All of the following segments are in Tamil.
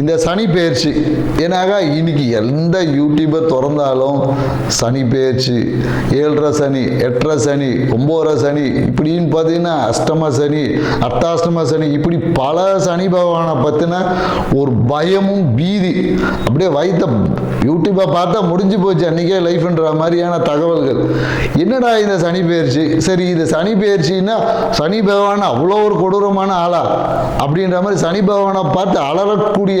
இந்த சனி பெயர்ச்சி. ஏன்னாக இன்னைக்கு எந்த யூடியூபர் திறந்தாலும் சனி பெயர்ச்சி ஏழரை சனி எட்டரை சனி ஒம்போதரை சனி இப்படின்னு பார்த்தீங்கன்னா அஷ்டம சனி அர்த்தாஷ்டம சனி இப்படி பல சனி பகவானை பற்றின ஒரு பயமும் பீதி. அப்படியே வைத்த யூடியூப்பை பார்த்தா முடிஞ்சு போச்சு அன்றைக்கே லைஃப்ன்ற மாதிரியான தகவல்கள். என்னடா இந்த சனி பெயர்ச்சி? சரி இது சனி பெயர்ச்சின்னா சனி பகவான் அவ்வளோ ஒரு கொடூரமான ஆளா? அப்படின்ற மாதிரி சனி பகவானை பார்த்து அலறக்கூடிய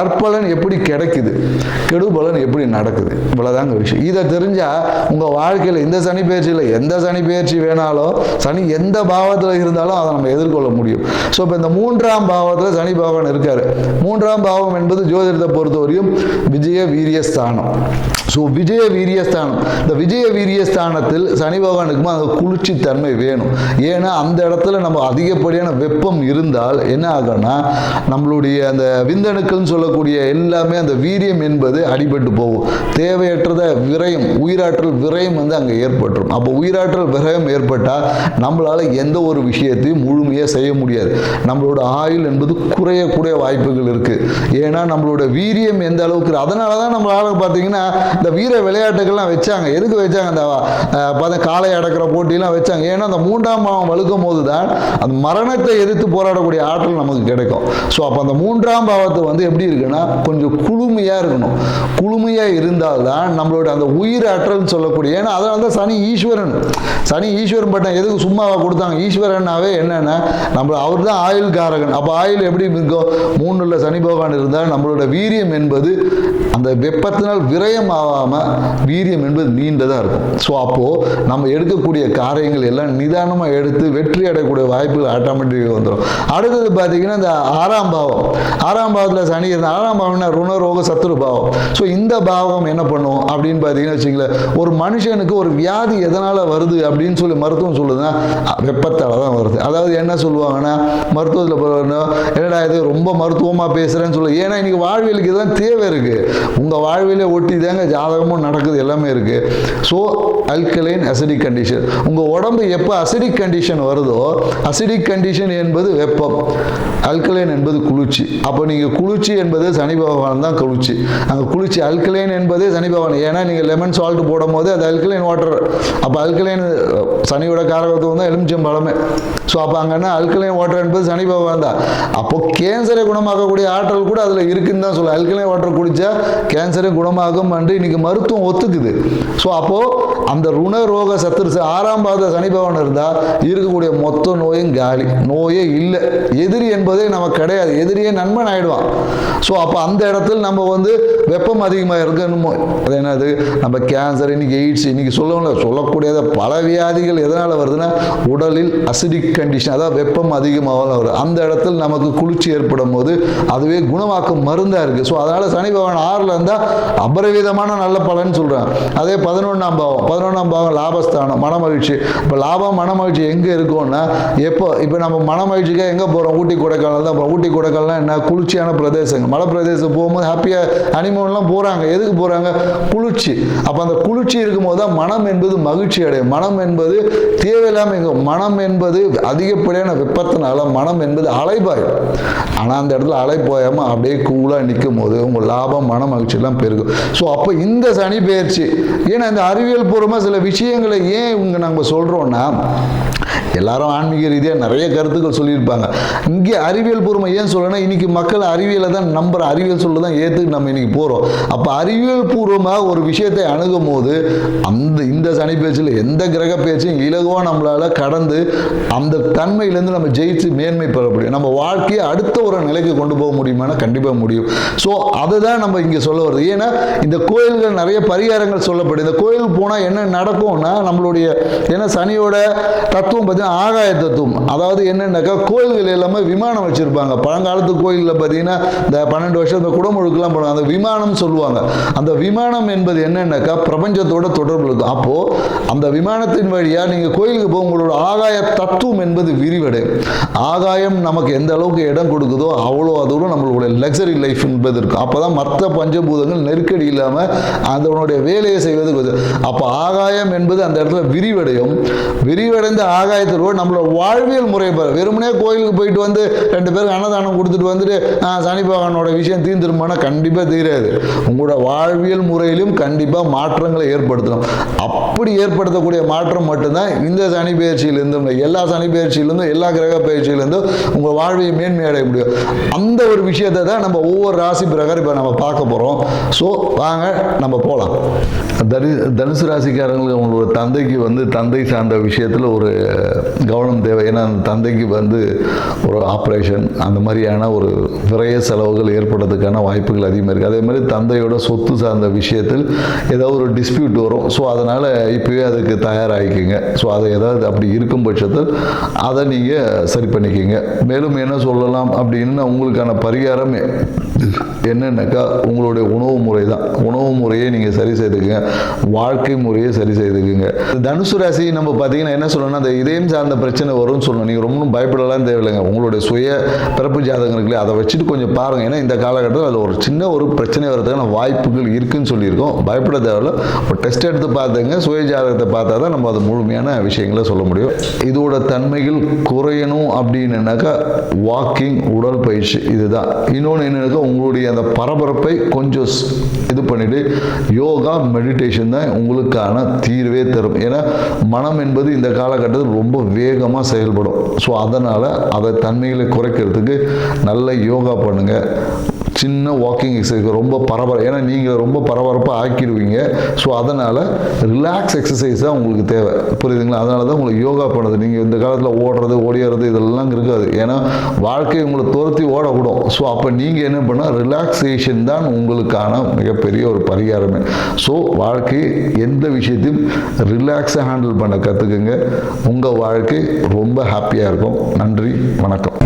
நற்பலன் எப்படி கிடைக்குது? கெடுபலன் எப்படி நடக்குது? இவ்வளோதாங்க விஷயம். இதை தெரிஞ்சால் உங்கள் வாழ்க்கையில் இந்த சனி பயிற்சியில் எந்த சனி பயிற்சி வேணாலும் சனி எந்த பாவத்தில் இருந்தாலும் அதை நம்ம எதிர்கொள்ள முடியும். ஸோ இப்போ இந்த மூன்றாம் பாவத்தில் சனி பகவான் இருக்கார். மூன்றாம் பாவம் என்பது ஜோதிடத்தை பொறுத்தவரையும் விஜய வீரியஸ்தானம் ஸோ விஜய வீரியஸ்தானம். இந்த விஜய வீரியஸ்தானத்தில் சனி பகவானுக்கும் அந்த குளிர்ச்சி தன்மை வேணும். ஏன்னா அந்த இடத்துல நம்ம அதிகப்படியான வெப்பம் இருந்தால் என்ன ஆகும்னா நம்மளுடைய அந்த விந்தணுக்கள்னு சொல்லக்கூடிய எல்லாமே அந்த வீரியம் என்பது அடிபட்டு போகும். தேவையற்றத விரயம் உயிராற்றல் விரயம் வந்து அங்கே ஏற்பட்டுரும். அப்போ உயிராற்றல் விரயம் ஏற்பட்டால் நம்மளால் எந்த ஒரு விஷயத்தையும் முழுமையாக செய்ய முடியாது. நம்மளோட ஆயுள் என்பது குறையக்கூடிய வாய்ப்புகள் இருக்குது ஏன்னா நம்மளோட வீரியம் எந்த அளவுக்கு அதனால தான் நம்மளால் பார்த்தீங்கன்னா இந்த வீர விளையாட்டுகள்லாம் வச்சாங்க. எதுக்கு வச்சாங்க? அந்த பார்த்தா காளை அடக்கிற போட்டிலாம் வச்சாங்க. ஏன்னா அந்த மூன்றாம் பாவம் வலுக்கும் போது தான் அந்த மரணத்தை எதிர்த்து போராடக்கூடிய ஆற்றல் நமக்கு கிடைக்கும். ஸோ அப்போ அந்த மூன்றாம் பாவத்தை வந்து எப்படி இருக்குன்னா கொஞ்சம் குளுமையாக இருக்கணும். குளுமையாக இருந்தால்தான் நம்மளோட அந்த உயிர் ஆற்றல் சொல்லக்கூடிய ஏன்னா அதனால தான் சனி ஈஸ்வரன். சனி ஈஸ்வரன் பட்டம் எதுக்கு சும்மாவா கொடுத்தாங்க? ஈஸ்வரனாவே என்னன்னா நம்ம அவர் தான் ஆயுள் காரகன் அப்போ ஆயுள் எப்படி இருக்கும்? மூணுல சனி பகவான் இருந்தால் நம்மளோட வீரியம் என்பது அந்த வெப்பத்தினால் விரயம் ஆகாமல் வீரியம் என்பது நீண்டதாக இருக்கும். ஸோ அப்போது நம்ம எடுக்கக்கூடிய காரியங்கள் எல்லாம் நிதானமாக எடுத்து வெற்றி அடையக்கூடிய வாய்ப்புகள் ஆட்டோமேட்டிக்காக வந்துடும் அடுத்தது பார்த்தீங்கன்னா இந்த ஆறாம் பாவம். ஆறாம் பாவத்தில் சனி இருந்தால் ஆறாம் பாவம்னா ருணரோக சத்துரு பாவம். ஸோ இந்த பாவம் என்ன பண்ணும் அப்படின்னு பார்த்தீங்கன்னா வச்சுங்களேன் ஒரு மனுஷனுக்கு ஒரு வியாதி எதனால் வருது அப்படின்னு சொல்லி மருத்துவம் சொல்லுதுன்னா வெப்பத்தால் தான் வருது. அதாவது என்ன சொல்லுவாங்கன்னா மருத்துவத்தில் என்னடா இது ரொம்ப மருத்துவமாக பேசுகிறேன்னு சொல்லு. ஏன்னா இன்னைக்கு வாழ்வியலுக்கு தான் தேவை இருக்குது உங்கள் வாழ்வியலை ஒட்டி தாங்க ஜாதகமும் நடக்குது எல்லாமே இருக்குது ஸோ அல்கலைன் அசிடிக் கண்டிஷன் உங்கள் உடம்பு எப்போ அசிடிக் கண்டிஷன் வருதோ அசிடிக் கண்டிஷன் என்பது வெப்பம். அல்கலைன் என்பது குளிர்ச்சி. அப்போ நீங்கள் குளிர்ச்சி என்பது சனி பகவான் தான் குளிர்ச்சி. அங்கே குளிர்ச்சி அல்கலைன் என்பதே சனி பகவான். ஏன்னா நீங்கள் லெமன் சால்ட் போடும் போது அது அல்கலைன் வாட்டர் அப்போ அல்கலைன் சனியோட காரகத்துவம் தான் எலுமிச்சம் பழமே. ஸோ அப்போ அங்கன்னா அல்கலைன் வாட்டர் என்பது சனி பகவான் தான். அப்போ கேன்சரை குணமாக்கக்கூடிய ஆற்றல் கூட அதில் இருக்குன்னு தான் சொல்லுவேன் அல்கலைன் வாட்டர் குடித்தா கேன்சரை குணமாகும் என்று இன்னைக்கு மருத்துவம் ஒத்துக்குது. ஸோ அப்போது அந்த ருண ரோக சத்துருசு ஆறாம் பாத சனிபவன் இருந்தால் இருக்கக்கூடிய மொத்த நோயும் காலி. நோயே இல்லை. எதிரி என்பதே நமக்கு கிடையாது. எதிரியே நண்பன் ஆயிடுவான். ஸோ அப்போ அந்த இடத்துல நம்ம வந்து வெப்பம் அதிகமாக இருக்கணுமோ? அது என்னது? நம்ம கேன்சர் இன்னைக்கு எய்ட்ஸ் இன்னைக்கு சொல்லணும்ல. சொல்லக்கூடியத பல வியாதிகள் எதனால் வருதுன்னா உடலில் அசிடிக் கண்டிஷன் அதாவது வெப்பம் அதிகமாக வருது. அந்த இடத்துல நமக்கு குளிர்ச்சி ஏற்படும் போது அதுவே குணமாக்கும் மருந்தாக இருக்குது ஸோ அதனால் சனி பகவான் ஆறில் இருந்தால் அபரிவிதமான நல்ல பலன் சொல்கிறேன் அதே பதினொன்றாம் பாவம். பதினொன்றாம் பாவம் லாபஸ்தானம் மனமகிழ்ச்சி. இப்போ லாபம் மனமகிழ்ச்சி எங்கே இருக்கும்னா எப்போ இப்போ நம்ம மனமகிழ்ச்சிக்காக எங்கே போகிறோம் ஊட்டி கொடைக்கானல் தான் போகிறோம் ஊட்டி கொடைக்கானல்லாம் என்ன? குளிர்ச்சியான பிரதேசங்கள். மலை பிரதேசம் போகும்போது ஹாப்பியாக ஹனிமூன்லாம் போகிறாங்க எதுக்கு போகிறாங்க குளிர்ச்சி. அப்போ அந்த குளிர்ச்சி இருக்கும்போது தான் மனம் என்பது மகிழ்ச்சி அடையும். மனம் என்பது தேவையில்லாமல் எங்க- மனம் என்பது அதிகப்படியான வெப்பத்தினால மனம் என்பது அலைபாயும். ஆனால் அந்த இடத்துல அலை அப்படியே கூலாக நிற்கும் போது உங்கள் லாபம் மன மகிழ்ச்சியெல்லாம் பெருகும். ஸோ அப்போ இந்த சனி பெயர்ச்சி. ஏன்னா இந்த அறிவியல் பூர்வமாக சில விஷயங்களை ஏன் இவங்க நம்ம சொல்கிறோன்னா எல்லாரும் ஆன்மீக ரீதியாக நிறைய கருத்துக்கள் சொல்லியிருப்பாங்க. இங்கே அறிவியல் பூர்வம் ஏன் சொல்லணும் இன்னைக்கு மக்கள் அறிவியலை தான் நம்புற அறிவியல் சொல்ல தான் ஏற்றுக்கு நம்ம இன்னைக்கு போகிறோம் அப்போ அறிவியல் பூர்வமாக ஒரு விஷயத்தை அணுகும் போது அந்த இந்த சனி பேச்சில் எந்த கிரக பேச்சையும் இலகுவாக நம்மளால் கடந்து அந்த தன்மையிலேருந்து நம்ம ஜெயிச்சு மேன்மை பெற முடியும். நம்ம வாழ்க்கையை அடுத்த ஒரு நிலைக்கு கொண்டு போக முடியுமானா கண்டிப்பாக முடியும். ஸோ அதுதான் நம்ம இங்கே சொல்ல வருது ஏன்னா இந்த கோயில்கள் நிறைய பரிகாரங்கள் சொல்லப்படுது. இந்த கோயிலுக்கு போனால் என்ன நடக்கும்னா நம்மளுடைய ஏன்னா சனியோட தத்துவம் பார்த்தீங்கன்னா ஆகாய தத்துவம் அதாவது என்னன்னாக்கா கோயில்கள் எல்லாமே விமானம் வச்சுருப்பாங்க. பழங்காலத்து கோயிலில் பார்த்தீங்கன்னா இந்த பன்னெண்டு வருஷம் இந்த குடமுழுக்கெல்லாம் போடுவாங்க அந்த விமானம் சொல்லுவாங்க. அந்த விமானம் என்பது என்னன்னாக்கா பிரபஞ்சத்தோட தொடர்பு இருக்கும் அப்போது அந்த விமானத்தின் வழியாக நீங்கள் கோயிலுக்கு போக உங்களோட ஆகாய தத்துவம் என்பது விரிவடையும். ஆகாயம் நமக்கு எந்த அளவுக்கு இடம் கொடுக்குதோ அவ்வளோ தூரம் நம்மளுடைய லக்ஸரி லைஃப் என்பது இருக்கும் அப்போ தான் மற்ற பஞ்சபூதங்கள் நெருக்கடி இல்லாமல் அதனுடைய வேலையை செய்வது அப்போ ஆகாயம் என்பது அந்த இடத்துல விரிவடையும். விரிவடைந்த ஆகாயத்தில் நம்மளோட வாழ்வியல் முறை பாரு வெறுமனே கோயிலுக்கு போயிட்டு வந்து ரெண்டு பேருக்கு அன்னதானம் கொடுத்துட்டு வந்துட்டு சனி பகவானோட விஷயம் தீர்ந்துருமானா கண்டிப்பாக தீராது. உங்களோட வாழ்வியல் முறையிலும் கண்டிப்பாக மாற்றங்களை ஏற்படுத்தணும். அப்படி ஏற்படுத்தக்கூடிய மாற்றம் மட்டும்தான் இந்த சனி பயிற்சியிலிருந்தும் எல்லா சனி பயிற்சியிலிருந்தும் எல்லா கிரக பயிற்சியிலிருந்தும் உங்கள் வாழ்வியை மேன்மை அடைய முடியும். அந்த ஒரு விஷயத்தை தான் நம்ம ஒவ்வொரு ராசி பிரகாரம் இப்போ நம்ம பார்க்க போகிறோம் ஸோ வாங்க நம்ம போகலாம் தனு தனுசு ராசிக்காரங்களுக்கு அவங்களோட தந்தைக்கு வந்து தந்தை சார்ந்த விஷயத்தில் ஒரு கவனம் தேவை. ஏன்னா அந்த தந்தைக்கு வந்து ஒரு ஆப்ரேஷன் அந்த மாதிரியான ஒரு விரைய செலவுகள் ஏற்படுறதுக்கான வாய்ப்புகள் அதிகமாக இருக்குது அதே மாதிரி தந்தையோட சொத்து சார்ந்த விஷயத்தில் ஏதாவது ஒரு டிஸ்பியூட் வரும். ஸோ அதனால் இப்போவே அதுக்கு தயாராகிக்கிங்க. ஸோ அதை ஏதாவது அப்படி இருக்கும் பட்சத்தில் அதை நீங்கள் சரி பண்ணிக்கிங்க. மேலும் என்ன சொல்லலாம் அப்படின்னு உங்களுக்கான பரிகாரம் என்னென்னாக்கா உங்களுடைய உணவு முறை தான். உணவு முறையை நீங்கள் சரி செய்துக்குங்க. வாழ்க்கை முறையை சரி செய்துக்குங்க. தனுசு ராசி நம்ம பார்த்தீங்கன்னா என்ன சொல்லணும்னா அந்த இதயம் சார்ந்த பிரச்சனை வரும்னு சொல்லணும். நீங்கள் ரொம்ப பயப்படலாம் தேவையில்லைங்க. உங்களுடைய சுய பிறப்பு ஜாதகம் இருக்குல்லையா அதை வச்சுட்டு கொஞ்சம் பாருங்கள் ஏன்னா இந்த காலகட்டத்தில் அதில் ஒரு சின்ன ஒரு பிரச்சனை வரதுக்கான வாய்ப்புகள் இருக்குன்னு சொல்லியிருக்கோம். பயப்பட தேவையில்ல. ஒரு டெஸ்ட் எடுத்து பார்த்துங்க. சுய ஜாதகத்தை பார்த்தா தான் நம்ம அது முழுமையான விஷயங்களை சொல்ல முடியும். இதோட தன்மைகள் குறையணும் அப்படின்னாக்கா வாக்கிங் உடல் பயிற்சி இதுதான். இன்னொன்று என்னன்னாக்கா உங்களுடைய அந்த பரபரப்பை கொஞ்சம் இது பண்ணிட்டு யோகா மெடிடேஷன் தான் உங்களுக்கான தீர்வே தரும். ஏன்னா மனம் என்பது இந்த காலகட்டத்தில் ரொம்ப வேகமாக செயல்படும். ஸோ அதனால் அதை தன்மைகளை குறைக்கிறதுக்கு நல்ல யோகா பண்ணுங்கள் சின்ன வாக்கிங் எக்ஸசைஸ் ரொம்ப பரபர ஏன்னா நீங்கள் ரொம்ப பரபரப்பாக ஆக்கிடுவீங்க. ஸோ அதனால் ரிலாக்ஸ் எக்ஸசைஸ் தான் உங்களுக்கு தேவை. புரியுதுங்களா? அதனால தான் உங்களுக்கு யோகா பண்ணுது. நீங்கள் இந்த காலத்தில் ஓடுறது ஓடியறது இதெல்லாம் இருக்காது. ஏன்னா வாழ்க்கை உங்களை துரத்தி ஓடக்கூடும். ஸோ அப்போ நீங்கள் என்ன பண்ணால் ரிலாக்ஸேஷன் தான் உங்களுக்கான மிகப்பெரிய ஒரு பரிகாரமே. ஸோ வாழ்க்கை எந்த விஷயத்தையும் ரிலாக்ஸாக ஹேண்டில் பண்ண கற்றுக்குங்க உங்கள் வாழ்க்கை ரொம்ப ஹாப்பியாக இருக்கும். நன்றி வணக்கம்.